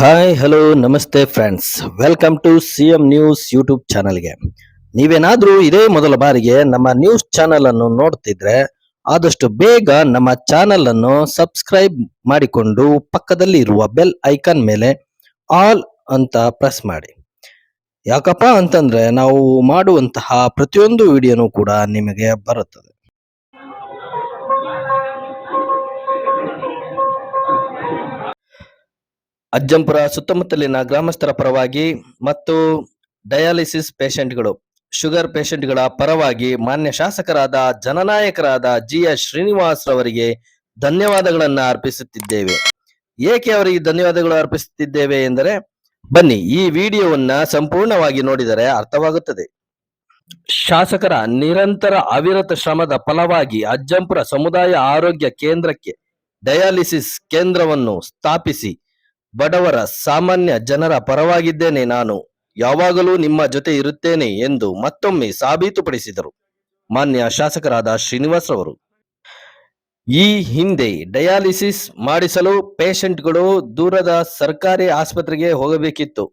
Hi hello ನಮಸ್ತೆ friends welcome to C M news YouTube ಚಾನಲ್ಗೆ ನೀವೇನಾದರೂ ಇದೇ ಮೊದಲ ಬಾರಿಗೆ ನಮ್ಮ ನ್ಯೂಸ್ ಚಾನೆಲ್ ಅನ್ನು ನೋಡ್ತಿದ್ರೆ ಆದಷ್ಟು ಬೇಗ ನಮ್ಮ ಚಾನೆಲ್ ಅನ್ನು ಸಬ್ಸ್ಕ್ರೈಬ್ ಮಾಡಿಕೊಂಡು ಪಕ್ಕದಲ್ಲಿ ಇರುವ ಬೆಲ್ ಐಕಾನ್ ಮೇಲೆ ಆಲ್ ಅಂತ ಪ್ರೆಸ್ ಮಾಡಿ. ಯಾಕಪ್ಪ ಅಂತಂದ್ರೆ ನಾವು ಮಾಡುವಂತಹ ಪ್ರತಿಯೊಂದು ವಿಡಿಯೋನು ಕೂಡ ನಿಮಗೆ ಬರುತ್ತದೆ. ಅಜ್ಜಂಪುರ ಸುತ್ತಮುತ್ತಲಿನ ಗ್ರಾಮಸ್ಥರ ಪರವಾಗಿ ಮತ್ತು ಡಯಾಲಿಸಿಸ್ ಪೇಷಂಟ್ಗಳು, ಶುಗರ್ ಪೇಷಂಟ್ಗಳ ಪರವಾಗಿ ಮಾನ್ಯ ಶಾಸಕರಾದ ಜನನಾಯಕರಾದ ಜಿ ಎಸ್ ಶ್ರೀನಿವಾಸ್ ರವರಿಗೆ ಧನ್ಯವಾದಗಳನ್ನು ಅರ್ಪಿಸುತ್ತಿದ್ದೇವೆ. ಏಕೆ ಅವರಿಗೆ ಧನ್ಯವಾದಗಳು ಅರ್ಪಿಸುತ್ತಿದ್ದೇವೆ ಎಂದರೆ, ಬನ್ನಿ ಈ ವಿಡಿಯೋವನ್ನ ಸಂಪೂರ್ಣವಾಗಿ ನೋಡಿದರೆ ಅರ್ಥವಾಗುತ್ತದೆ. ಶಾಸಕರ ನಿರಂತರ ಅವಿರತ ಶ್ರಮದ ಫಲವಾಗಿ ಅಜ್ಜಂಪುರ ಸಮುದಾಯ ಆರೋಗ್ಯ ಕೇಂದ್ರಕ್ಕೆ ಡಯಾಲಿಸಿಸ್ ಕೇಂದ್ರವನ್ನು ಸ್ಥಾಪಿಸಿ ಬಡವರ, ಸಾಮಾನ್ಯ ಜನರ ಪರವಾಗಿದ್ದೇನೆ ನಾನು. ಯಾವಾಗಲೂ ನಿಮ್ಮ ಜೊತೆ ಇರುತ್ತೇನೆ ಎಂದು ಮತ್ತೊಮ್ಮೆ ಸಾಬೀತುಪಡಿಸಿದರು. ಮಾನ್ಯ ಶಾಸಕರಾದ ಶ್ರೀನಿವಾಸ್ ರವರು ಈ ಹಿಂದೆ ಡಯಾಲಿಸಿಸ್ ಮಾಡಿಸಲು ಪೇಷಂಟ್ಗಳು ದೂರದ ಸರ್ಕಾರಿ ಆಸ್ಪತ್ರೆಗೆ ಹೋಗಬೇಕಿತ್ತು.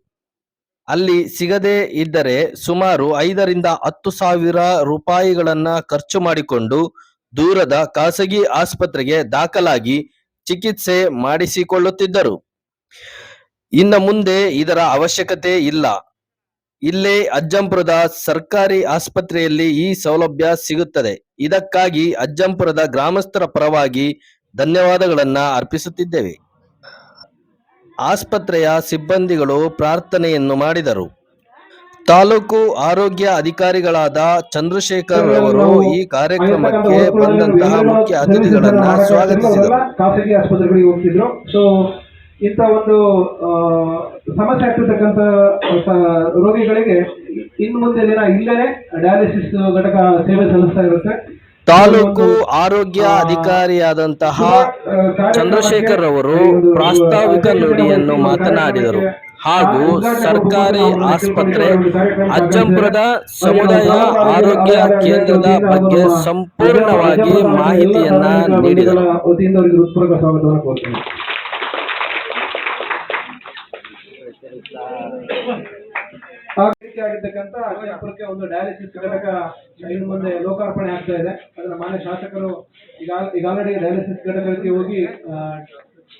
ಅಲ್ಲಿ ಸಿಗದೇ ಇದ್ದರೆ ಸುಮಾರು ಐದರಿಂದ ಹತ್ತು ಸಾವಿರ ರೂಪಾಯಿಗಳನ್ನ ಖರ್ಚು ಮಾಡಿಕೊಂಡು ದೂರದ ಖಾಸಗಿ ಆಸ್ಪತ್ರೆಗೆ ದಾಖಲಾಗಿ ಚಿಕಿತ್ಸೆ ಮಾಡಿಸಿಕೊಳ್ಳುತ್ತಿದ್ದರು. ಇನ್ನ ಮುಂದೆ ಇದರ ಅವಶ್ಯಕತೆ ಇಲ್ಲ. ಇಲ್ಲೇ ಅಜ್ಜಂಪುರದ ಸರ್ಕಾರಿ ಆಸ್ಪತ್ರೆಯಲ್ಲಿ ಈ ಸೌಲಭ್ಯ ಸಿಗುತ್ತದೆ. ಇದಕ್ಕಾಗಿ ಅಜ್ಜಂಪುರದ ಗ್ರಾಮಸ್ಥರ ಪರವಾಗಿ ಧನ್ಯವಾದಗಳನ್ನ ಅರ್ಪಿಸುತ್ತಿದ್ದೇವೆ. ಆಸ್ಪತ್ರೆಯ ಸಿಬ್ಬಂದಿಗಳು ಪ್ರಾರ್ಥನೆಯನ್ನು ಮಾಡಿದರು. ತಾಲೂಕು ಆರೋಗ್ಯ ಅಧಿಕಾರಿಗಳಾದ ಚಂದ್ರಶೇಖರ್ ಅವರು ಈ ಕಾರ್ಯಕ್ರಮಕ್ಕೆ ಬಂದಂತಹ ಮುಖ್ಯ ಅತಿಥಿಗಳನ್ನ ಸ್ವಾಗತಿಸಿದರು. ಇಂಥ ಒಂದು ಸಮಸ್ಯೆ ಆಗ್ತಿರ್ತಕ್ಕಂಥ ರೋಗಿಗಳಿಗೆ ಇನ್ನು ಮುಂದೆ ದಿನ ಇಲ್ಲೇ ಡಯಾಲಿಸಿಸ್ ಘಟಕ ಸೇವೆ ಸಲ್ಲಿಸ್ತಾ ಇರುತ್ತೆ ತಾಲೂಕು ಆರೋಗ್ಯ ಅಧಿಕಾರಿಯಾದಂತಹ ಚಂದ್ರಶೇಖರ್ ಅವರು ಪ್ರಾಸ್ತಾವಿಕ ನುಡಿಯನ್ನು ಮಾತನಾಡಿದರು ಹಾಗೂ ಸರ್ಕಾರಿ ಆಸ್ಪತ್ರೆ ಅಜ್ಜಂಪುರದ ಸಮುದಾಯ ಆರೋಗ್ಯ ಕೇಂದ್ರದ ಬಗ್ಗೆ ಸಂಪೂರ್ಣವಾಗಿ ಮಾಹಿತಿಯನ್ನ ನೀಡಿದರು ವತಿಯಿಂದ ಅವರಿಗೆ ಹೃತ್ಪೂರ್ವಕ ಸ್ವಾಗತವನ್ನು ಕೋರ್ತೀನಿ ಆ ರೀತಿ ಆಗಿರ್ತಕ್ಕಂಥ ಅಜ್ಜಂಪುರಕ್ಕೆ ಒಂದು ಡಯಾಲಿಸಿಸ್ ಘಟಕ ಇನ್ನು ಮುಂದೆ ಲೋಕಾರ್ಪಣೆ ಆಗ್ತಾ ಇದೆ. ಅದನ್ನ ಮಾನ್ಯ ಶಾಸಕರು ಈಗ ಈಗ ಆಲ್ರೆಡಿ ಡಯಾಲಿಸಿಸ್ ಘಟಕಕ್ಕೆ ಹೋಗಿ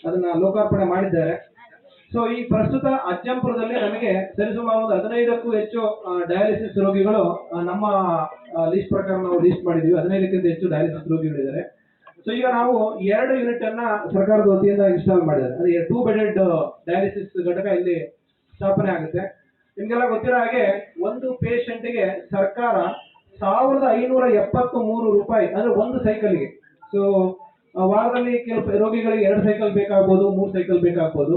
ಅದನ್ನ ಲೋಕಾರ್ಪಣೆ ಮಾಡಿದ್ದಾರೆ. ಸೊ ಈ ಪ್ರಸ್ತುತ ಅಜ್ಜಂಪುರದಲ್ಲಿ ನಮಗೆ ಸರಿಸುಮಾರು ಒಂದು ಹದಿನೈದಕ್ಕೂ ಹೆಚ್ಚು ಡಯಾಲಿಸಿಸ್ ರೋಗಿಗಳು ನಮ್ಮ ಲೀಸ್ಟ್ ಪ್ರಕಾರ ನಾವು ಲಿಸ್ಟ್ ಮಾಡಿದೀವಿ. ಹದಿನೈದಕ್ಕಿಂತ ಹೆಚ್ಚು ಡಯಾಲಿಸಿಸ್ ರೋಗಿಗಳಿದ್ದಾರೆ. ಸೊ ಈಗ ನಾವು ಎರಡು ಯೂನಿಟ್ ಅನ್ನ ಸರ್ಕಾರದ ವತಿಯಿಂದ ಇನ್ಸ್ಟಾಲ್ ಮಾಡಿದ್ದಾರೆ. ಅಂದ್ರೆ ಟೂ ಬೆಡೆಡ್ ಡಯಾಲಿಸಿಸ್ ಘಟಕ ಇಲ್ಲಿ ಸ್ಥಾಪನೆ ಆಗುತ್ತೆ. ನಿಮ್ಗೆಲ್ಲ ಗೊತ್ತಿರೋ ಹಾಗೆ ಒಂದು ಪೇಷಂಟ್ಗೆ ಸರ್ಕಾರ ಸಾವಿರದ ಐನೂರ ಎಪ್ಪತ್ತು ಮೂರು ರೂಪಾಯಿ, ಅಂದ್ರೆ ಒಂದು ಸೈಕಲ್ಗೆ ಸೊ ವಾರದಲ್ಲಿ ಕೆಲವು ರೋಗಿಗಳಿಗೆ ಎರಡು ಸೈಕಲ್ ಬೇಕಾಗ್ಬೋದು, ಮೂರು ಸೈಕಲ್ ಬೇಕಾಗ್ಬೋದು.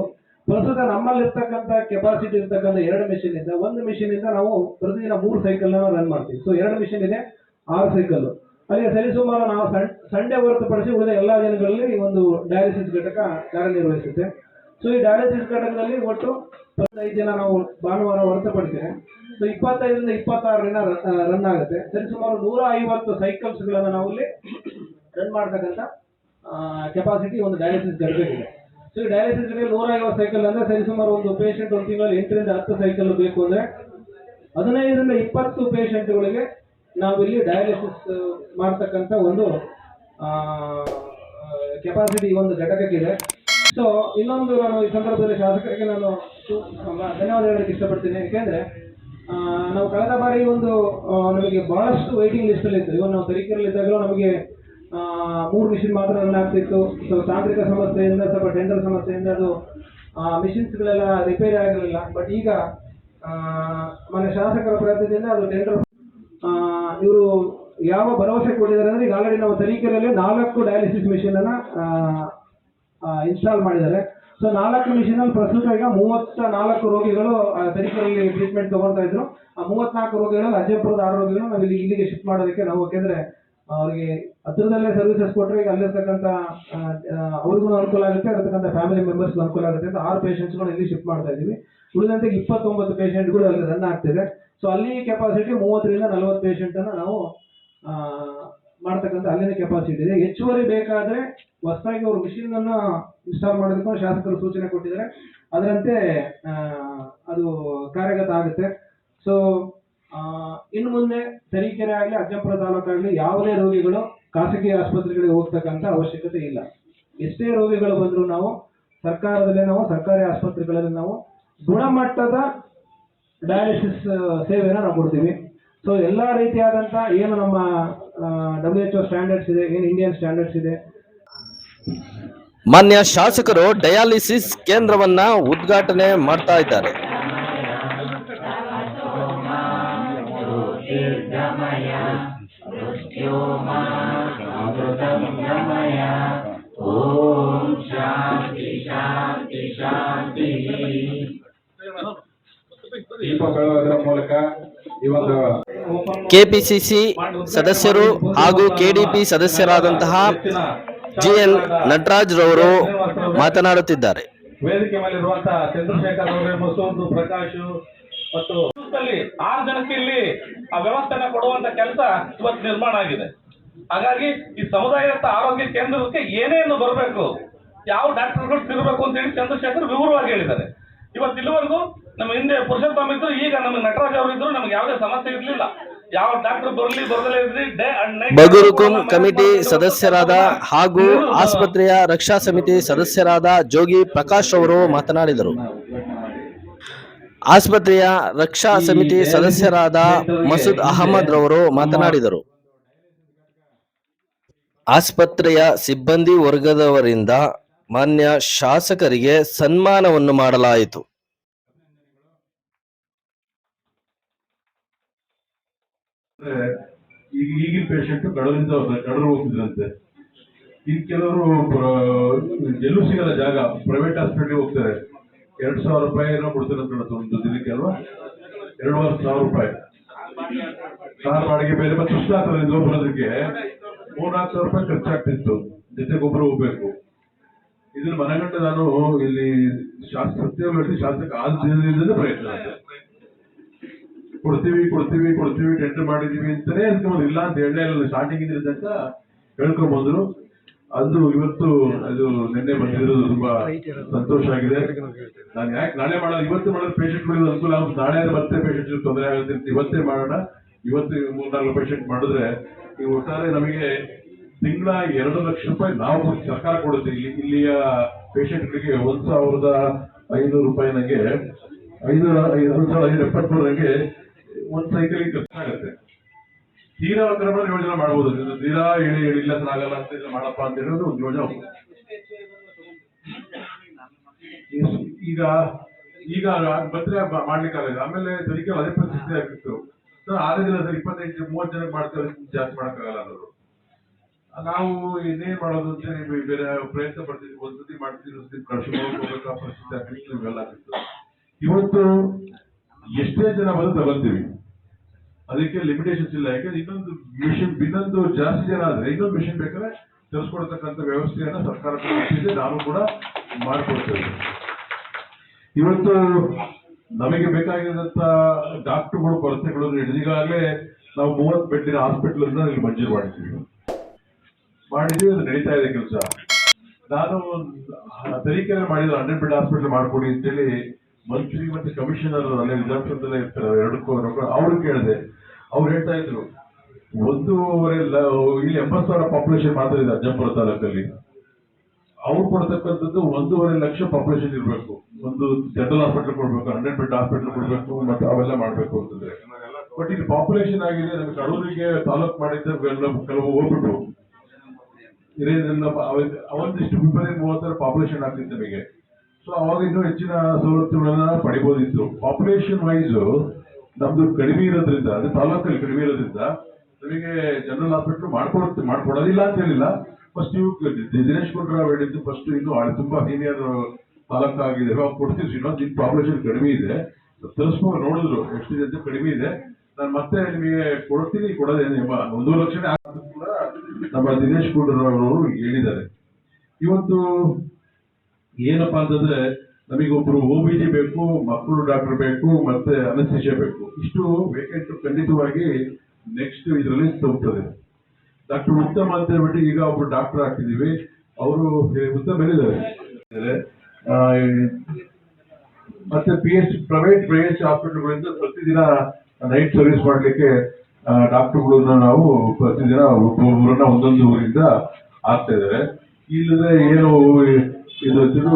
ಪ್ರಸ್ತುತ ನಮ್ಮಲ್ಲಿರ್ತಕ್ಕಂಥ ಕೆಪಾಸಿಟಿ ಇರ್ತಕ್ಕಂಥ ಎರಡು ಮಿಷಿನ್ ಇಂದ, ಒಂದು ಮಿಷಿನ್ ಇಂದ ನಾವು ಪ್ರತಿದಿನ ಮೂರು ಸೈಕಲ್ನ ರನ್ ಮಾಡ್ತೀವಿ. ಸೊ ಎರಡು ಮಿಷಿನ್ ಇದೆ, ಆರು ಸೈಕಲ್ ಅಲ್ಲಿ ಸರಿಸುಮಾರು ನಾವು ಸಂಡೆ ಹೊರತುಪಡಿಸಿ ಉಳಿದ ಎಲ್ಲಾ ದಿನಗಳಲ್ಲಿ ಒಂದು ಡಯಾಲಿಸಿಸ್ ಘಟಕ ಕಾರ್ಯನಿರ್ವಹಿಸುತ್ತೆ. ಸೊ ಈ ಡಯಾಲಿಸಿಸ್ ಘಟಕದಲ್ಲಿ ಒಟ್ಟು ಇಪ್ಪತ್ತೈದು ಜನ ನಾವು ಭಾನುವಾರ ಹೊರತುಪಡಿಸಿದೆ ಸೊ ಇಪ್ಪತ್ತೈದರಿಂದ ಇಪ್ಪತ್ತಾರರಿಂದ ರನ್ ಆಗುತ್ತೆ. ಸರಿ ಸುಮಾರು ನೂರ ಐವತ್ತು ಸೈಕಲ್ಸ್ಗಳನ್ನು ನಾವು ಇಲ್ಲಿ ರನ್ ಮಾಡ್ತಕ್ಕಂಥ ಕೆಪಾಸಿಟಿ ಒಂದು ಡಯಾಲಿಸಿಸ್ ಘಟಕಕ್ಕೆ ಸೊ ಈ ಡಯಾಲಿಸಿಸ್ ಘಟಕ ನೂರ ಐವತ್ತು ಸೈಕಲ್ ಅಂದ್ರೆ ಸರಿಸುಮಾರು ಒಂದು ಪೇಷಂಟ್ ಒಂದು ತಿಂಗಳಲ್ಲಿ ಎಂಟರಿಂದ ಹತ್ತು ಸೈಕಲ್ ಬೇಕು ಅಂದ್ರೆ ಹದಿನೈದರಿಂದ ಇಪ್ಪತ್ತು ಪೇಷಂಟ್ಗಳಿಗೆ ನಾವಿಲ್ಲಿ ಡಯಾಲಿಸಿಸ್ ಮಾಡ್ತಕ್ಕಂಥ ಒಂದು ಕೆಪಾಸಿಟಿ ಒಂದು ಘಟಕಕ್ಕಿದೆ. ಸೊ ಇನ್ನೊಂದು ನಾನು ಈ ಸಂದರ್ಭದಲ್ಲಿ ಶಾಸಕರಿಗೆ ನಾನು ಧನ್ಯವಾದ ಹೇಳಕ್ಕೆ ಇಷ್ಟಪಡ್ತೀನಿ. ಯಾಕೆಂದ್ರೆ ನಾವು ಕಳೆದ ಬಾರಿ ಒಂದು ನಮಗೆ ಬಹಳಷ್ಟು ವೈಟಿಂಗ್ ಲಿಸ್ಟ್ ಅಲ್ಲಿ ಇತ್ತು. ಇವನ್ ನಾವು ತರೀಕೆರೆಯಲ್ಲಿ ಇದ್ದಾಗಲೂ ನಮಗೆ ಮೂರು ಮಿಷಿನ್ ಮಾತ್ರ ರನ್ ಆಗ್ತಿತ್ತು. ಸೊ ತಾಂತ್ರಿಕ ಸಮಸ್ಯೆಯಿಂದ ಸ್ವಲ್ಪ ಟೆಂಡರ್ ಸಮಸ್ಯೆಯಿಂದ ಅದು ಮಿಷಿನ್ಸ್ಗಳೆಲ್ಲ ರಿಪೇರಿ ಆಗಿರಲಿಲ್ಲ. ಬಟ್ ಈಗ ಮನೆ ಶಾಸಕರ ಪ್ರಯತ್ನದಿಂದ ಅದು ಟೆಂಡರ್ ಇವರು ಯಾವ ಭರವಸೆ ಕೊಟ್ಟಿದ್ದಾರೆ ಅಂದ್ರೆ ಈಗ ಆಲ್ರೆಡಿ ನಾವು ತರೀಕೆರೆಯಲ್ಲಿ ನಾಲ್ಕು ಡಯಾಲಿಸಿಸ್ ಮಿಷಿನ್ ಅನ್ನ ಇನ್ಸ್ಟಾಲ್ ಮಾಡಿದ್ದಾರೆ. ಸೊ ನಾಲ್ಕು ಮಿಷಿನ್ ಅಲ್ಲಿ ಪ್ರಸ್ತುತ ಈಗ ಮೂವತ್ತ ನಾಲ್ಕು ರೋಗಿಗಳು ತರೀಕೆರೆಯಲ್ಲಿ ಟ್ರೀಟ್ಮೆಂಟ್ ತಗೊಳ್ತಾ ಇದ್ರು. ಆ ಮೂವತ್ನಾಲ್ಕು ರೋಗಿಗಳಲ್ಲಿ ಅಜಯಪುರದ ಆರು ರೋಗಿಗಳು ನಾವು ಇಲ್ಲಿ, ಇಲ್ಲಿಗೆ ಶಿಫ್ಟ್ ಮಾಡೋದಕ್ಕೆ ನಾವು, ಯಾಕೆಂದ್ರೆ, ಅವರಿಗೆ ಹತ್ರದಲ್ಲೇ ಸರ್ವಿಸಸ್ ಕೊಟ್ಟರೆ ಈಗ ಅಲ್ಲಿರ್ತಕ್ಕಂಥ ಅವ್ರಿಗೂ ಅನುಕೂಲ ಆಗುತ್ತೆ, ಅಲ್ಲಿರ್ತಕ್ಕಂಥ ಫ್ಯಾಮಿಲಿ ಮೆಂಬರ್ಸ್ ಅನುಕೂಲ ಆಗುತ್ತೆ ಅಂತ ಆರು ಪೇಷಂಟ್ಸ್ಗಳು ಇಲ್ಲಿ ಶಿಫ್ಟ್ ಮಾಡ್ತಾ ಇದ್ದೀವಿ. ಉಳಿದಂತೆ ಇಪ್ಪತ್ತೊಂಬತ್ತು ಪೇಷಂಟ್ಗಳು ಅಲ್ಲಿ ರನ್ ಆಗ್ತಿದೆ. ಸೊ ಅಲ್ಲಿ ಕೆಪಾಸಿಟಿ ಮೂವತ್ತರಿಂದ ನಲವತ್ತು ಪೇಷಂಟ್ ಅನ್ನ ನಾವು ಮಾಡ್ತಕ್ಕಂಥ ಅಲ್ಲಿನ ಕೆಪಾಸಿಟಿ ಇದೆ. ಹೆಚ್ಚುವರಿ ಬೇಕಾದ್ರೆ ಹೊಸದಾಗಿ ಅವರು ಮಿಷಿನ್ ಅನ್ನ ಇನ್ಸ್ಟಾಲ್ ಮಾಡೋದಕ್ಕೂ ಶಾಸಕರು ಸೂಚನೆ ಕೊಟ್ಟಿದ್ದಾರೆ. ಅದರಂತೆ ಅದು ಕಾರ್ಯಗತ ಆಗುತ್ತೆ. ಸೊ ಇನ್ನು ಮುಂದೆ ತರೀಕೆರೆ ಆಗಲಿ, ಅಜ್ಜಂಪುರ ತಾಲೂಕಾಗಲಿ ಯಾವುದೇ ರೋಗಿಗಳು ಖಾಸಗಿ ಆಸ್ಪತ್ರೆಗಳಿಗೆ ಹೋಗ್ತಕ್ಕಂಥ ಅವಶ್ಯಕತೆ ಇಲ್ಲ. ಎಷ್ಟೇ ರೋಗಿಗಳು ಬಂದರೂ ನಾವು ಸರ್ಕಾರದಲ್ಲೇ ನಾವು, ಸರ್ಕಾರಿ ಆಸ್ಪತ್ರೆಗಳಲ್ಲಿ ನಾವು ಗುಣಮಟ್ಟದ ಡಯಾಲಿಸಿಸ್ ಸೇವೆಯನ್ನು ನಾವು ಕೊಡ್ತೀವಿ. ಸೊ ಎಲ್ಲ ರೀತಿಯಾದಂಥ ಏನು ನಮ್ಮ ಡಬ್ಲ್ಯೂ ಎಚ್ ಒ ಸ್ಟ್ಯಾಂಡರ್ಡ್ಸ್ ಇದೆ ಏನು ಇಂಡಿಯನ್ ಸ್ಟ್ಯಾಂಡರ್ಡ್ಸ್ ಇದೆ? ಮಾನ್ಯ ಶಾಸಕರು ಡಯಾಲಿಸಿಸ್ ಕೇಂದ್ರವನ್ನ ಉದ್ಘಾಟನೆ ಮಾಡ್ತಾ ಇದ್ದಾರೆ. ದೀಪ ಬೆಳಗೋದ್ರ ಮೂಲಕ ಈ ಒಂದು ಕೆಪಿಸಿಸಿ ಸದಸ್ಯರು ಹಾಗೂ ಕೆಡಿಪಿ ಸದಸ್ಯರಾದಂತಹ ಜಿ ಎನ್ ನಟರಾಜ್ ರವರು ಮಾತನಾಡುತ್ತಿದ್ದಾರೆ. ವೇದಿಕೆ ಮೇಲೆ ಇರುವಂತಹ ಚಂದ್ರಶೇಖರ್ ಅವರೇ ಮಸೂದು, ಪ್ರಕಾಶ್ ಮತ್ತು ಆರು ಜನಕ್ಕೆ ಇಲ್ಲಿ ಆ ವ್ಯವಸ್ಥೆನ ಕೊಡುವಂತ ಕೆಲಸ ಇವತ್ತು ನಿರ್ಮಾಣ ಆಗಿದೆ. ಹಾಗಾಗಿ ಈ ಸಮುದಾಯದ ಆರೋಗ್ಯ ಕೇಂದ್ರಕ್ಕೆ ಏನೇನು ಬರಬೇಕು, ಯಾವ ಡಾಕ್ಟರ್ಗಳು ತಿರಬೇಕು ಅಂತ ಹೇಳಿ ಚಂದ್ರಶೇಖರ್ ವಿವರವಾಗಿ ಹೇಳಿದ್ದಾರೆ. ಇವತ್ತು ಇಲ್ಲಿವರೆಗೂ ನಮ್ಮ ಹಿಂದೆ ಪುರುಷೋತ್ತಮ ಇದ್ರು, ಈಗ ನಮಗೆ ನಟರಾಜ್ ಅವರು ಇದ್ರು, ನಮ್ಗೆ ಯಾವುದೇ ಸಮಸ್ಯೆ ಇರಲಿಲ್ಲ. ಯಾವ ಡಾಕ್ಟರ್ ಬರಲಿ ಬರದಲೇ ಇರ್ಲಿ ಡೇ ಅಂಡ್ ನೈಟ್ ಬಗುರುಕುಂ ಕಮಿಟಿ ಸದಸ್ಯರಾದ ಹಾಗೂ ಆಸ್ಪತ್ರೆಯ ರಕ್ಷಾ ಸಮಿತಿ ಸದಸ್ಯರಾದ ಜೋಗಿ ಪ್ರಕಾಶ್ ಅವರು ಮಾತನಾಡಿದರು. ಆಸ್ಪತ್ರೆಯ ರಕ್ಷಾ ಸಮಿತಿ ಸದಸ್ಯರಾದ ಮಸೂದ್ ಅಹಮದ್ ರವರು ಮಾತನಾಡಿದರು. ಆಸ್ಪತ್ರೆಯ ಸಿಬ್ಬಂದಿ ವರ್ಗದವರಿಂದ ಮಾನ್ಯ ಶಾಸಕರಿಗೆ ಸನ್ಮಾನವನ್ನು ಮಾಡಲಾಯಿತು. ಈಗ ಈಗಿನ ಪೇಷಂಟ್ ಕಡಲಿಂದ ಕಡಲು ಹೋಗ್ತಿದ್ರಂತೆ. ಈಗ ಕೆಲವರು ಎಲ್ಲೂ ಸಿಗಲ್ಲ ಜಾಗ ಪ್ರೈವೇಟ್ ಹಾಸ್ಪಿಟಲ್ಗೆ ಹೋಗ್ತಾರೆ. ಎರಡ್ ಸಾವಿರ ರೂಪಾಯಿ ಏನೋ ಕೊಡ್ತಾರೆ ಅಂತ ಒಂದು ದಿನಕ್ಕೆ ಅಲ್ವಾ? ಎರಡೂವರೆ ಸಾವಿರ ರೂಪಾಯಿ. ಕಾರ್ ಬಾಡಿಗೆ ಬೇರೆ ಮತ್ತೆ ಸುಸ್ತು ಆಗ್ತದೆ ಇದು ಬರೋದಕ್ಕೆ ಮೂರ್ನಾಲ್ಕು ಸಾವಿರ ರೂಪಾಯಿ ಖರ್ಚಾಗ್ತಿತ್ತು. ಜೊತೆ ಗೊಬ್ಬರ ಹೋಗ್ಬೇಕು. ಇದನ್ನ ಮನಗಂಡ ನಾನು ಇಲ್ಲಿ ಶಾಸಕ ಸತ್ಯವಾಗಿ ಶಾಸಕ ಆದ ಪ್ರಯತ್ನ ಕೊಡ್ತೀವಿ ಕೊಡ್ತೀವಿ ಕೊಡ್ತೀವಿ ಟೆಂಡರ್ ಮಾಡಿದೀವಿ ಅಂತಾನೆ ಅನ್ಕೊಂಡ್ ಇಲ್ಲ ಅಂತ ಹೇಳಲೇ ಇಲ್ಲ. ಸ್ಟಾರ್ಟಿಂಗ್ ಇದ್ರಿಂದ ಹೇಳ್ಕೊಂಡ್ ಬಂದ್ರು. ಅದು ಇವತ್ತು ಅದು ನಿನ್ನೆ ಬಂದಿರೋದು ತುಂಬಾ ಸಂತೋಷ ಆಗಿದೆ. ನಾನು ಯಾಕೆ ನಾಳೆ ಮಾಡೋದು, ಇವತ್ತು ಮಾಡೋದು ಪೇಷಂಟ್ಗಳಿಗೆ ಅನುಕೂಲ ನಾಳೆ ಮತ್ತೆ ಪೇಷಂಟ್ ತೊಂದರೆ ಆಗುತ್ತೆ ಅಂತ ಇವತ್ತೇ ಮಾಡೋಣ. ಇವತ್ತು ಮೂರ್ನಾಲ್ಕು ಪೇಷಂಟ್ ಮಾಡಿದ್ರೆ ಈ ಒಟ್ಟಾರೆ ನಮಗೆ ತಿಂಗಳ ಎರಡು ಲಕ್ಷ ರೂಪಾಯಿ ನಾವು ಸರ್ಕಾರ ಕೊಡುತ್ತೆ. ಇಲ್ಲಿ, ಇಲ್ಲಿಯ ಪೇಷಂಟ್ಗಳಿಗೆ ಒಂದ್ ಸಾವಿರದ ಐನೂರು ರೂಪಾಯಿ ನಂಗೆ, ಐನೂರ ಐದು ಸಾವಿರದ ಐನೂರ ಎಪ್ಪತ್ಮೂರು ನಂಗೆ ಒಂದ್ ಸೈಕಲ್ ಖರ್ಚಾಗುತ್ತೆ ತೀರಾ ಒಂಥರ ಯೋಜನೆ ಮಾಡ್ಬೋದು. ತೀರಾ ಹೇಳಿ ಹೇಳಿ ಇಲ್ಲ ಆಗಲ್ಲ ಅಂತ ಇಲ್ಲ ಮಾಡಪ್ಪ ಅಂತ ಹೇಳೋದು ಒಂದು ಯೋಜನೆ. ಈಗ ಈಗ ಬಂದ್ರೆ ಮಾಡ್ಲಿಕ್ಕೆ ಮಾಡ್ಲಿಕ್ಕಾಗಲ್ಲ ಆಮೇಲೆ ತನಿಖೆ ಅದೇ ಪರಿಸ್ಥಿತಿ ಆಗಿತ್ತು ಸರ್, ಆರೇ ದಿನ ಸರ್, ಇಪ್ಪತ್ತೈದು, ಮೂವತ್ತು ಜನಕ್ಕೆ ಮಾಡ್ತಾರೆ, ಜಾಸ್ತಿ ಮಾಡಕ್ಕಾಗಲ್ಲ ಅನ್ನೋರು ನಾವು ಇನ್ನೇನ್ ಮಾಡೋದು ಅಂತ ನೀವು ಬೇರೆ ಪ್ರಯತ್ನ ಪಡ್ತೀವಿ ಒಂದ್ಸತಿ ಮಾಡ್ತಿದ್ವಿ ಕಳ್ಸಿ ಹೋಗ್ಬೇಕು ಪರಿಸ್ಥಿತಿ ಇವೆಲ್ಲ ಆಗಿತ್ತು ಇವತ್ತು ಎಷ್ಟೇ ಜನ ಬಂದು ತಗೊಂತೀವಿ ಅದಕ್ಕೆ ಲಿಮಿಟೇಷನ್ಸ್ ಇಲ್ಲ. ಯಾಕಂದ್ರೆ ಇನ್ನೊಂದು ಮಿಷನ್ ಇನ್ನೊಂದು ಜಾಸ್ತಿ ಜನ ಆದ್ರೆ ಇನ್ನೊಂದು ಮಿಷನ್ ಬೇಕಾದ್ರೆ ತರಿಸ್ಕೊಡ್ತಕ್ಕಂಥ ವ್ಯವಸ್ಥೆಯನ್ನ ಸರ್ಕಾರ ನಾವು ಕೂಡ ಮಾಡಿಕೊಡ್ತೇವೆ ಇವತ್ತು ನಮಗೆ ಬೇಕಾಗಿರುವಂತ ಡಾಕ್ಟರ್ಗಳು, ಕೊರತೆಗಳು ಈಗಾಗಲೇ ನಾವು ಮೂವತ್ತು ಬೆಡ್ಡಿನ ಹಾಸ್ಪಿಟಲ್ ಇಲ್ಲಿ ಮಂಜೂರು ಮಾಡ್ತೀವಿ ಮಾಡಿದ್ವಿ ಅದು ನಡೀತಾ ಇದೆ ಕೆಲಸ. ನಾನು ತನಿಖೆ ಮಾಡಿದ್ರು ಹಂಡ್ರೆಡ್ ಬೆಡ್ ಹಾಸ್ಪಿಟಲ್ ಮಾಡ್ಕೊಡಿ ಅಂತೇಳಿ ಮಂತ್ರಿ ಮತ್ತು ಕಮಿಷನರ್ ಅಲ್ಲೇ ವಿಧಾನಸೌಧದಲ್ಲೇ ಇರ್ತಾರೆ ಎರಡಕ್ಕೂ ಅವ್ರು ಕೇಳಿದೆ. ಅವ್ರು ಹೇಳ್ತಾ ಇದ್ರು, ಒಂದೂವರೆ ಇಲ್ಲಿ ಎಂಬತ್ತು ಸಾವಿರ ಪಾಪ್ಯುಲೇಷನ್ ಮಾತ್ರ ಇದೆ ಅಜ್ಜಂಪುರ ತಾಲೂಕಲ್ಲಿ. ಅವ್ರು ಕೊಡ್ತಕ್ಕಂಥದ್ದು ಒಂದೂವರೆ ಲಕ್ಷ ಪಾಪ್ಯುಲೇಷನ್ ಇರಬೇಕು. ಒಂದು ಜನರಲ್ ಹಾಸ್ಪಿಟಲ್ ಕೊಡಬೇಕು ಹಂಡ್ರೆಡ್ ಬೆಡ್ ಹಾಸ್ಪಿಟಲ್ ಕೊಡ್ಬೇಕು, ಮತ್ತೆ ಅವೆಲ್ಲ ಮಾಡಬೇಕು ಅಂತಂದ್ರೆ. ಬಟ್ ಇಲ್ಲಿ ಪಾಪ್ಯುಲೇಷನ್ ಆಗಿದೆ, ನಮ್ಗೆ ಕಡೂರಿಗೆ ತಾಲೂಕ್ ಮಾಡಿದ್ದ ಕೆಲವು- ಹೋಗ್ಬಿಟ್ಟು ಅವೊಂದಿಷ್ಟು ಇಪ್ಪತ್ತೈದು ಮೂವತ್ತರ ಪಾಪ್ಯುಲೇಷನ್ ಆಗ್ತಿತ್ತು ನಮಗೆ. ಸೊ ಅವಾಗ ಇನ್ನೂ ಹೆಚ್ಚಿನ ಸವಲತ್ತುಗಳನ್ನ ಪಡಿಬೋದಿತ್ತು. ಪಾಪ್ಯುಲೇಷನ್ ವೈಸ್ ನಮ್ದು ಕಡಿಮೆ ಇರೋದ್ರಿಂದ, ಅಂದ್ರೆ ತಾಲೂಕಲ್ಲಿ ಕಡಿಮೆ ಇರೋದ್ರಿಂದ, ನಮಗೆ ಜನರಲ್ ಹಾಸ್ಪಿಟಲ್ ಮಾಡ್ಕೊಡುತ್ತೆ ಮಾಡ್ಕೊಡೋದಿಲ್ಲ ಅಂತ ಹೇಳಿಲ್ಲ. ಫಸ್ಟ್ ನೀವು ದಿನೇಶ್ ಗುಂಡ್ರಾವ್ ಹೇಳಿದ್ದು ಫಸ್ಟ್ ಇನ್ನು ತುಂಬಾ ಸೀನಿಯರ್ ತಾಲೂಕಾಗಿದೆ. ಅವಾಗ ಕೊಡ್ತೀವಿ ಇನ್ನೊಂದು ಇನ್ನು ಪಾಪ್ಯುಲೇಷನ್ ಕಡಿಮೆ ಇದೆ. ತರಿಸ್ಕೊಂಡು ನೋಡಿದ್ರು, ಎಷ್ಟಿದೆ ಅಂತ ಕಡಿಮೆ ಇದೆ. ನಾನು ಮತ್ತೆ ನಿಮಗೆ ಕೊಡ್ತೀನಿ ಕೊಡೋದೇನು ಎಂಬ ಒಂದು ಲಕ್ಷನೇ ಕೂಡ ನಮ್ಮ ದಿನೇಶ್ ಗುಂಡೂರಾವ್ ಅವರು ಹೇಳಿದ್ದಾರೆ. ಇವತ್ತು ಏನಪ್ಪಾ ಅಂತಂದ್ರೆ ನಮಗೆ ಒಬ್ರು ಒ ಬಿ ಬೇಕು, ಮಕ್ಕಳು ಡಾಕ್ಟರ್ ಬೇಕು, ಮತ್ತೆ ಅನಸ್ತಿಷ ಬೇಕು. ಇಷ್ಟು ವೇಕೆಂಟ್ ಖಂಡಿತವಾಗಿ ನೆಕ್ಸ್ಟ್ ಇದರಲ್ಲಿ ಹೋಗ್ತದೆ ಡಾಕ್ಟರ್ ಉತ್ತಮ ಅಂತ ಹೇಳ್ಬಿಟ್ಟು ಈಗ ಒಬ್ರು ಡಾಕ್ಟರ್ ಹಾಕಿದೀವಿ ಅವರು ಉತ್ತಮ ಹೇಳಿದ್ದಾರೆ. ಮತ್ತೆ P H private P H ಹಾಸ್ಪಿಟಲ್ಗಳಿಂದ ಪ್ರತಿದಿನ ನೈಟ್ ಸರ್ವಿಸ್ ಮಾಡಲಿಕ್ಕೆ ಡಾಕ್ಟರ್ಗಳನ್ನ ನಾವು ಪ್ರತಿದಿನ ಒಂದೊಂದು ಊರಿಂದ ಆಗ್ತಾ ಇದ್ದಾರೆ. ಇಲ್ಲದೆ ಏನು ಇದು ತಿರು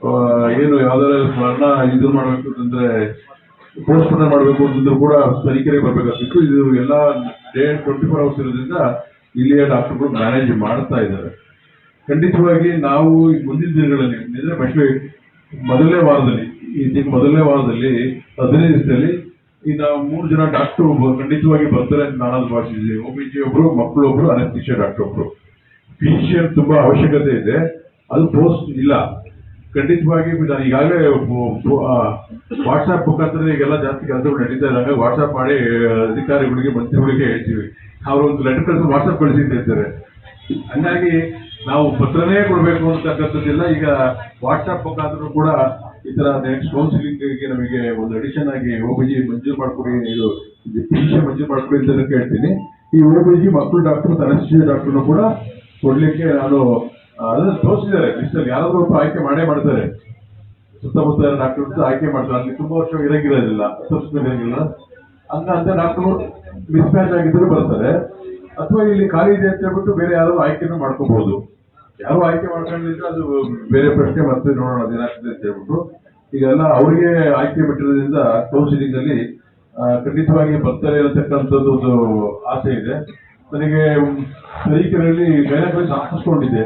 ಆ, ಏನು ಯಾವ್ದಾರ ಮರಣ ಇದು ಮಾಡಬೇಕು ಅಂತಂದ್ರೆ ಪೋಸ್ಟ್ಪೋನ್ ಮಾಡಬೇಕು ಅಂತಂದ್ರೂ ಕೂಡ ತನಿಖೆಗೆ ಬರ್ಬೇಕಾಗ್ತಿತ್ತು. ಇದು ಎಲ್ಲ ಡೇ ಟ್ವೆಂಟಿ ಫೋರ್ ಅವರ್ಸ್ ಇರೋದ್ರಿಂದ ಇಲ್ಲಿಯ ಡಾಕ್ಟರ್ಗಳು ಮ್ಯಾನೇಜ್ ಮಾಡ್ತಾ ಇದ್ದಾರೆ. ಖಂಡಿತವಾಗಿ ನಾವು ಮುಂದಿನ ದಿನಗಳಲ್ಲಿ ಅಂದ್ರೆ ಮಶ್ವೆ ಮೊದಲನೇ ವಾರದಲ್ಲಿ ಈ ತಿಂಗಳ ಮೊದಲನೇ ವಾರದಲ್ಲಿ ಹದಿನೈದು ದಿವಸದಲ್ಲಿ ನಾವು ಮೂರು ಜನ ಡಾಕ್ಟರ್ ಖಂಡಿತವಾಗಿ ಬರ್ತಾರೆ ಅಂತ ನಾನು ಭಾವಿಸಿದ್ದೀವಿ ಒ ಪಿ ಜಿ ಒಬ್ರು ಮಕ್ಕಳು ಒಬ್ರು ಅನಸ್ತಿಷಿಯಾ ಡಾಕ್ಟರ್ ಒಬ್ರು ಫಿಸಿಷಿಯನ್ ತುಂಬಾ ಅವಶ್ಯಕತೆ ಇದೆ. ಅದು ಪೋಸ್ಟ್ ಇಲ್ಲ. ಖಂಡಿತವಾಗಿ ನಾನು ಈಗಾಗಲೇ ವಾಟ್ಸಪ್ ಮುಖಾಂತರ ಈಗೆಲ್ಲ ಜಾಸ್ತಿ ಕೆಲಸಗಳು ನಡೀತಾ ಇದ್ದಾಗ ವಾಟ್ಸಪ್ ಮಾಡಿ ಅಧಿಕಾರಿಗಳಿಗೆ, ಮಂತ್ರಿಗಳಿಗೆ ಹೇಳ್ತೀವಿ. ಅವರು ಒಂದು ಲೆಟರ್ ಕಳಿಸಿ ವಾಟ್ಸಪ್ ಕಳಿಸಿ ಇದ್ದಾರೆ ಹೇಳ್ತಾರೆ. ಹಂಗಾಗಿ ನಾವು ಪತ್ರನೇ ಕೊಡಬೇಕು ಅಂತಕ್ಕಂಥದ್ದಿಲ್ಲ. ಈಗ ವಾಟ್ಸಪ್ ಮುಖಾಂತರ ಕೂಡ ಈ ತರ ನೆಕ್ಸ್ಟ್ ಕೌನ್ಸಿಲಿಂಗ್ಗೆ ನಮಗೆ ಒಂದು ಅಡಿಷನ್ ಆಗಿ ಜಿ ಮಂಜೂರು ಮಾಡ್ಕೊಡಿ, ಇದು ಫಿಸಿಷಿಯನ್ ಮಂಜೂರು ಮಾಡ್ಕೊಡಿ ಅಂತ ಕೇಳ್ತೀನಿ. ಈ O B G B G ಮಕ್ಕಳು ಡಾಕ್ಟರ್ ತನಸ್ಟಿ ಡಾಕ್ಟರ್ನು ಕೂಡ ಕೊಡ್ಲಿಕ್ಕೆ ನಾನು ಅದನ್ನ ತೋರಿಸಿದ್ದಾರೆ. ಲಿಸ್ಟಲ್ಲಿ ಯಾರಾದ್ರೂ ಒಬ್ಬರು ಆಯ್ಕೆ ಮಾಡೇ ಮಾಡ್ತಾರೆ. ಸುತ್ತಮುತ್ತ ಡಾಕ್ಟರ್ ಅಂತ ಆಯ್ಕೆ ಮಾಡ್ತಾರೆ. ಅಲ್ಲಿ ತುಂಬಾ ವರ್ಷ ಇರಂಗಿರೋದಿಲ್ಲ ವರ್ಷ ಇರಂಗಿಲ್ಲ. ಹಂಗ ಅಂತ ಡಾಕ್ಟರ್ ಮಿಸ್ಮ್ಯಾಚ್ ಆಗಿದ್ರು ಬರ್ತಾರೆ ಅಥವಾ ಇಲ್ಲಿ ಖಾಲಿ ಇದೆ ಅಂತ ಹೇಳ್ಬಿಟ್ಟು ಬೇರೆ ಯಾರು ಆಯ್ಕೆನೂ ಮಾಡ್ಕೋಬಹುದು ಯಾರು ಆಯ್ಕೆ ಮಾಡ್ಕೊಂಡಿದ್ರೆ ಅದು ಬೇರೆ ಪ್ರಶ್ನೆ ಮತ್ತೆ ನೋಡೋಣ ಅದೇನಾಗ್ತದೆ ಅಂತ ಹೇಳ್ಬಿಟ್ಟು. ಈಗೆಲ್ಲ ಅವರಿಗೆ ಆಯ್ಕೆ ಬಿಟ್ಟಿರೋದ್ರಿಂದ ಕೌನ್ಸಿಲಿಂಗ್ ಅಲ್ಲಿ ಖಂಡಿತವಾಗಿ ಬರ್ತಾರೆ ಇರತಕ್ಕಂಥದ್ದು ಒಂದು ಆಸೆ ಇದೆ. ನನಗೆ ತರೀಕೆರೆಯಲ್ಲಿ ಗೈನಕಾಲಜಿ ಹಾಕಿಸ್ಕೊಂಡಿದ್ದೆ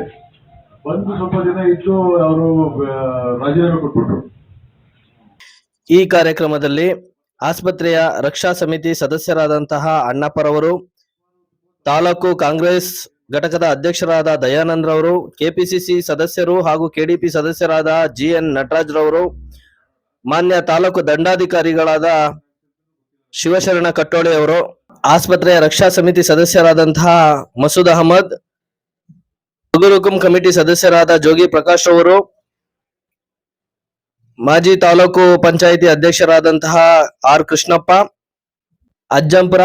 ಬಂದು ಸ್ವಲ್ಪ ದಿನ ಇದ್ದು ಅವರು ರಾಜೀನಾಮೆ ಕೊಟ್ಬಿಟ್ರು. ಈ ಕಾರ್ಯಕ್ರಮದಲ್ಲಿ ಆಸ್ಪತ್ರೆಯ ರಕ್ಷಾ ಸಮಿತಿ ಸದಸ್ಯರಾದಂತಹ ಅಣ್ಣಪ್ಪರವರು, ತಾಲೂಕು ಕಾಂಗ್ರೆಸ್ ಘಟಕದ ಅಧ್ಯಕ್ಷರಾದ ದಯಾನಂದ್ ರವರು ಕೆಪಿಸಿಸಿ ಸದಸ್ಯರು ಹಾಗೂ ಕೆಡಿಪಿ ಸದಸ್ಯರಾದ ಜಿ ಎನ್ ನಟರಾಜ್ ರವರು ಮಾನ್ಯ ತಾಲೂಕು ದಂಡಾಧಿಕಾರಿಗಳಾದ ಶಿವಶರಣ ಕಟ್ಟೋಳೆ ಅವರು ಆಸ್ಪತ್ರೆಯ ರಕ್ಷಾ ಸಮಿತಿ ಸದಸ್ಯರಾದಂತಹ ಮಸೂದ್ ಅಹಮದ್ ಹುಗುರುಕುಂ ಕಮಿಟಿ ಸದಸ್ಯರಾದ ಜೋಗಿ ಪ್ರಕಾಶ್ ರವರು, ಮಾಜಿ ತಾಲೂಕು ಪಂಚಾಯಿತಿ ಅಧ್ಯಕ್ಷರಾದಂತಹ ಆರ್ ಕೃಷ್ಣಪ್ಪ, ಅಜ್ಜಂಪುರ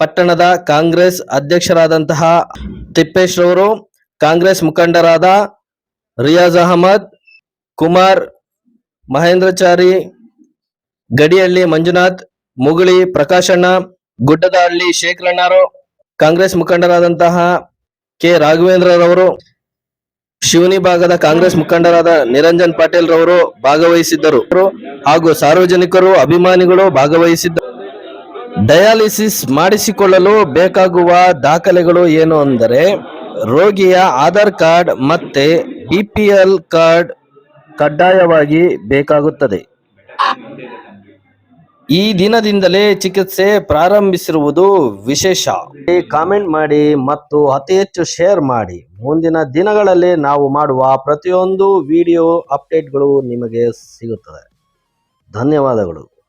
ಪಟ್ಟಣದ ಕಾಂಗ್ರೆಸ್ ಅಧ್ಯಕ್ಷರಾದಂತಹ ತಿಪ್ಪೇಶ್ ರವರು, ಕಾಂಗ್ರೆಸ್ ಮುಖಂಡರಾದ ರಿಯಾಜ್ ಅಹಮದ್, ಕುಮಾರ್ ಮಹೇಂದ್ರಚಾರಿ, ಗಡಿಹಳ್ಳಿ ಮಂಜುನಾಥ್, ಮುಗುಳಿ ಪ್ರಕಾಶಣ್ಣ, ಗುಡ್ಡದಹಳ್ಳಿ ಶೇಖರಣ್ಣರು, ಕಾಂಗ್ರೆಸ್ ಮುಖಂಡರಾದಂತಹ ಕೆ. ರಾಘವೇಂದ್ರರವರು, ಶಿವನಿ ಭಾಗದ ಕಾಂಗ್ರೆಸ್ ಮುಖಂಡರಾದ ನಿರಂಜನ್ ಪಾಟೀಲ್ ರವರು ಭಾಗವಹಿಸಿದ್ದರು. ಹಾಗೂ ಸಾರ್ವಜನಿಕರು, ಅಭಿಮಾನಿಗಳು ಭಾಗವಹಿಸಿದ್ದರು. ಡಯಾಲಿಸಿಸ್ ಮಾಡಿಸಿಕೊಳ್ಳಲು ಬೇಕಾಗುವ ದಾಖಲೆಗಳು ಏನು ಅಂದರೆ, ರೋಗಿಯ ಆಧಾರ್ ಕಾರ್ಡ್ ಮತ್ತೆ ಬಿಪಿಎಲ್ ಕಾರ್ಡ್ ಕಡ್ಡಾಯವಾಗಿ ಬೇಕಾಗುತ್ತದೆ. ಈ ದಿನದಿಂದಲೇ ಚಿಕಿತ್ಸೆ ಪ್ರಾರಂಭಿಸಿರುವುದು ವಿಶೇಷ. ಕಾಮೆಂಟ್ ಮಾಡಿ ಮತ್ತು ಅತಿ ಹೆಚ್ಚು ಶೇರ್ ಮಾಡಿ. ಮುಂದಿನ ದಿನಗಳಲ್ಲಿ ನಾವು ಮಾಡುವ ಪ್ರತಿಯೊಂದು ವಿಡಿಯೋ ಅಪ್ಡೇಟ್ಗಳು ನಿಮಗೆ ಸಿಗುತ್ತದೆ. ಧನ್ಯವಾದಗಳು.